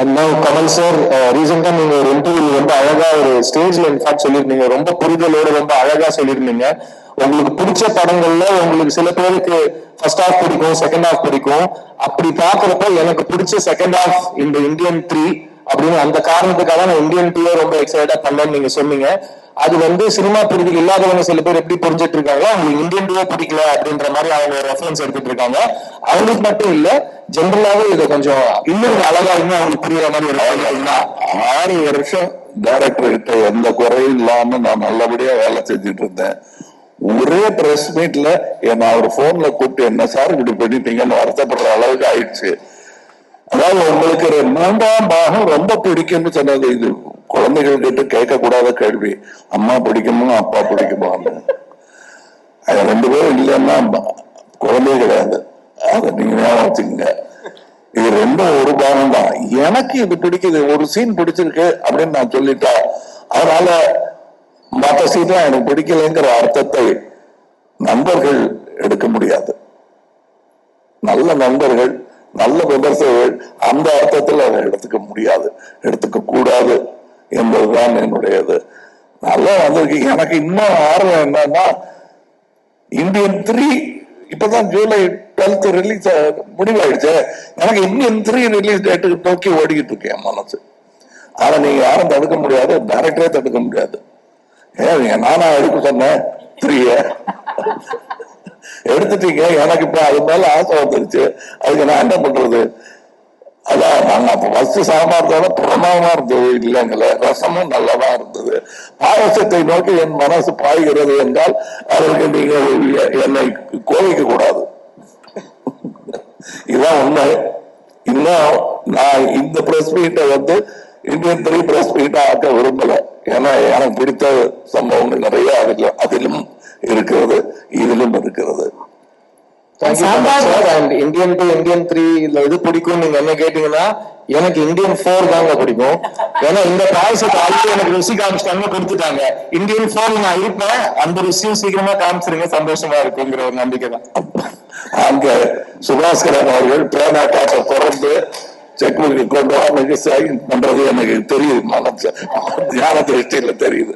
And no Kamal sir ரீசெண்டா நீங்க ஒரு இன்டர்வியூ ரொம்ப அழகா ஒரு ஸ்டேஜ்ல இன்ஃபேக்ட் சொல்லியிருந்தீங்க. ரொம்ப புரிதலோட ரொம்ப அழகா சொல்லியிருந்தீங்க. உங்களுக்கு பிடிச்ச படங்கள்ல உங்களுக்கு சில பேருக்கு ஃபர்ஸ்ட் ஹாஃப் பிடிக்கும் செகண்ட் ஹாஃப் பிடிக்கும். அப்படி பாக்குறப்ப எனக்கு பிடிச்ச செகண்ட் ஹாஃப் இந்த இந்தியன் த்ரீ அப்படின்னு அந்த காரணத்துக்காக நான் இந்தியன் டூவே ரொம்ப எக்ஸைட்டா பண்ணேன்னு நீங்க சொன்னீங்க. அது வந்து சினிமா பிரிவுக்கு இல்லாதவங்க சில பேர் எப்படி புரிஞ்சிட்டு இருக்காங்க அவங்களுக்கு இந்தியன் டூவே பிடிக்கல அப்படின்ற மாதிரி அவங்க ரெஃபரன்ஸ் எடுத்துட்டு இருக்காங்க. அவங்களுக்கு மட்டும் இல்ல ஜென்ரலாவே இதை கொஞ்சம் இன்னும் அழகா இன்னும் அவங்களுக்கு புரியுற மாதிரி ஒரு ஆறு வருஷம் டைரக்டர் கிட்ட எந்த குறையும் இல்லாம நான் நல்லபடியா வேலை செஞ்சுட்டு இருந்தேன். ஒரே பிரஸ் மீட்ல என்ன அவர் போன்ல கூப்பிட்டு என்ன சார் இப்படி பண்ணிட்டீங்கன்னு வருத்தப்படுற அளவுக்கு ஆயிடுச்சு. அதாவது உங்களுக்கு மூன்றாம் பாகம் ரொம்ப பிடிக்கும்னு சொன்னது இது. குழந்தைகள் கிட்ட கேட்கக்கூடாத கேள்வி. அம்மா பிடிக்குமோ அப்பா பிடிக்குமான்னு. அது ரெண்டு பேரும் இல்லைன்னா குழந்தை கிடையாது. அதை நீங்க ஞாபகம் வச்சுக்கோங்க. இது ரெண்டும் ஒரு பாகம் தான் எனக்கு இது பிடிக்குது ஒரு சீன் பிடிச்சிருக்கு அப்படின்னு நான் சொல்லிட்டா அதனால மற்ற சீன்லாம் எனக்கு பிடிக்கலைங்கிற அர்த்தத்தை நண்பர்கள் எடுக்க முடியாது. நல்ல நண்பர்கள் நல்ல விமர்சகர்கள் அந்த அர்த்தத்தில் அதை எடுத்துக்க முடியாது. எடுத்துக்க கூடாது என்பதுதான் என்னுடையது. நல்லா வந்திருக்கு. எனக்கு இன்னும் ஆர்வம் என்னன்னா இந்தியன் த்ரீ இப்பதான் ஜூலை டுவெல்த் ரிலீஸ் முடிவாயிடுச்சு. எனக்கு இந்தியன் த்ரீ ரிலீஸ் டேட்டுக்கு நோக்கி ஓடிக்கிட்டு இருக்கேன் மனசு. ஆனா நீங்க யாரும் தடுக்க முடியாது டைரக்டரே தடுக்க முடியாது. ஏன் நானா எடுக்க சொன்னேன்? த்ரீய எடுத்துட்டீங்க எனக்கு இப்ப அது மேல ஆசை வந்துருச்சு. அதுக்கு நான் என்ன பண்றது? அதான் நாங்க அப்ப ஃபர்ஸ்ட் இருந்தாலும் பிரமாதமா இருந்தது இல்லைங்களே. ரசமும் நல்லதா இருந்தது. பாரசத்தை நோக்கி என் மனசு பாய்கிறது என்றால் அதற்கு நீங்க என்னை கோவிக்க கூடாது. இதான் உண்மை. இன்னும் நான் இந்த பிரஸ் மீட்டை வந்து இந்தியன் த்ரீ பிரஸ் மீட்டை ஆக்க விரும்பல. ஏன்னா எனக்கு பிடித்த சம்பவங்கள் நிறைய அதில் அதிலும் இருக்கிறது. And Indian two Indian three இல்ல எது பிடிக்கும் நீங்க என்ன கேட்டீங்கன்னா எனக்கு இந்தியன் ஃபோர் தாங்க பிடிக்கும். ஏன்னா இந்த பாயசத்தை ஆல்ரெடி எனக்கு ருசி காமிச்சிட்டாங்க கொடுத்துட்டாங்க. இந்தியன் ஃபோர் நான் இருப்பேன். அந்த ருசியும் சீக்கிரமா காமிச்சிருங்க. சந்தோஷமா இருக்குங்கிற ஒரு நம்பிக்கை தான். அங்க சுபாஸ்கரன் அவர்கள் பேனா காப்பை திறந்து செக் புக்கு கொண்டு சைன் பண்றது எனக்கு தெரியுது. ஞான திருஷ்டியில தெரியுது.